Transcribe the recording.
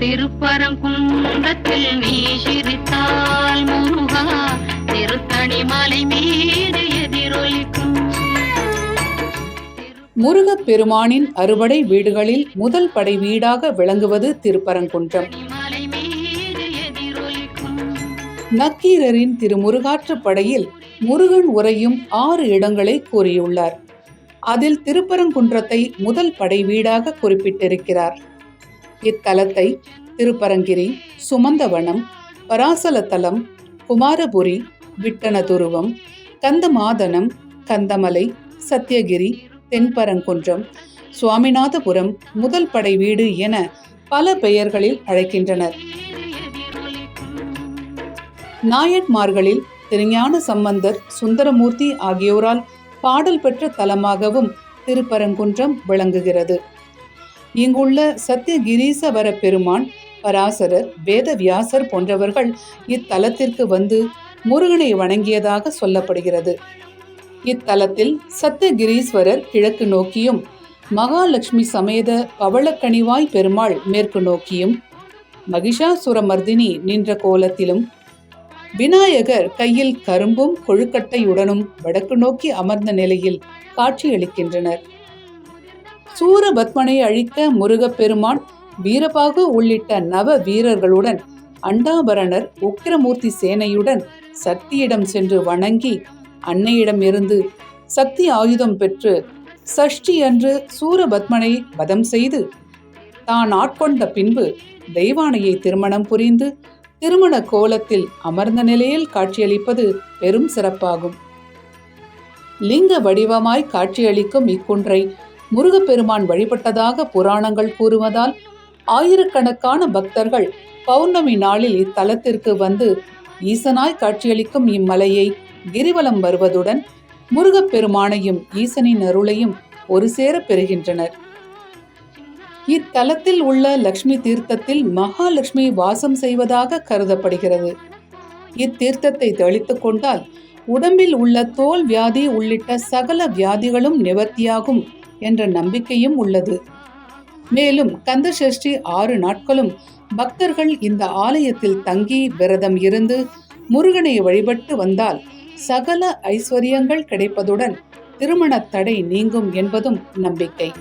திருப்பரங்குன்றத்தில் நீ சிரித்தால் முருகா. திருத்தணி மலை மீது எதிரொலிக்கும். முருகப் பெருமானின் அறுபடை வீடுகளில் முதல் படை வீடாக விளங்குவது திருப்பரங்குன்றம். நக்கீரரின் திருமுருகாற்றுப் படையில் முருகன் உரையும் ஆறு இடங்களை கூறியுள்ளார். அதில் திருப்பரங்குன்றத்தை முதல் படை வீடாக குறிப்பிட்டிருக்கிறார். இத்தலத்தை திருப்பரங்கிரி சுமந்தவனம் பராசலத்தலம் குமாரபுரி விட்டணதுருவம் கந்தமாதனம் கந்தமலை சத்தியகிரி தென்பரங்குன்றம் சுவாமிநாதபுரம் முதல் படை வீடு என பல பெயர்களில் அழைக்கின்றனர். நாயன்மார்களில் திருஞான சம்பந்தர் சுந்தரமூர்த்தி ஆகியோரால் பாடல் பெற்ற தலமாகவும் திருப்பரங்குன்றம் விளங்குகிறது. இங்குள்ள சத்தியகிரீசவர பெருமான் பராசரர் வேதவியாசர் போன்றவர்கள் இத்தலத்திற்கு வந்து முருகனை வணங்கியதாக சொல்லப்படுகிறது. இத்தலத்தில் சத்தியகிரீஸ்வரர் கிழக்கு நோக்கியும் மகாலட்சுமி சமேத பவளக்கணிவாய் பெருமாள் மேற்கு நோக்கியும் மகிஷாசுரமர்தினி நின்ற கோலத்திலும் விநாயகர் கையில் கரும்பும் கொழுக்கட்டையுடனும் வடக்கு நோக்கி அமர்ந்த நிலையில் காட்சியளிக்கின்றனர். சூரபத்மனை அழித்த முருகப்பெருமான் வீரபாகு உள்ளிட்ட நவ வீரர்களுடன் அண்டாபரணர் உக்கிரமூர்த்தி சேனையுடன் சக்தியிடம் சென்று வணங்கி அன்னையிடம் இருந்து சக்தி ஆயுதம் பெற்று சஷ்டி அன்று சூரபத்மனை வதம் செய்து தான் ஆட்கொண்ட பின்பு தெய்வானையை திருமணம் புரிந்து திருமண கோலத்தில் அமர்ந்த நிலையில் காட்சியளிப்பது பெரும் சிறப்பாகும். லிங்க வடிவமாய் காட்சியளிக்கும் இக்குன்றை முருகப்பெருமான் வழிபட்டதாக புராணங்கள் கூறுவதால் ஆயிரக்கணக்கான பக்தர்கள் பௌர்ணமி நாளில் இத்தலத்திற்கு வந்து ஈசனாய் காட்சியளிக்கும் இம்மலையை கிரிவலம் வருவதுடன் முருகப்பெருமானையும் ஈசனின் அருளையும் ஒரு சேர பெறுகின்றனர். இத்தலத்தில் உள்ள லக்ஷ்மி தீர்த்தத்தில் மகாலட்சுமி வாசம் செய்வதாக கருதப்படுகிறது. இத்தீர்த்தத்தை தெளித்துக் கொண்டால் உடம்பில் உள்ள தோல் வியாதி உள்ளிட்ட சகல வியாதிகளும் நிவர்த்தியாகும் என்ற நம்பிக்கையும் உள்ளது. மேலும் கந்தசஷ்டி ஆறு நாட்களும் பக்தர்கள் இந்த ஆலயத்தில் தங்கி விரதம் இருந்து முருகனை வழிபட்டு வந்தால் சகல ஐஸ்வர்யங்கள் கிடைப்பதுடன் திருமணத் தடை நீங்கும் என்பதும் நம்பிக்கை.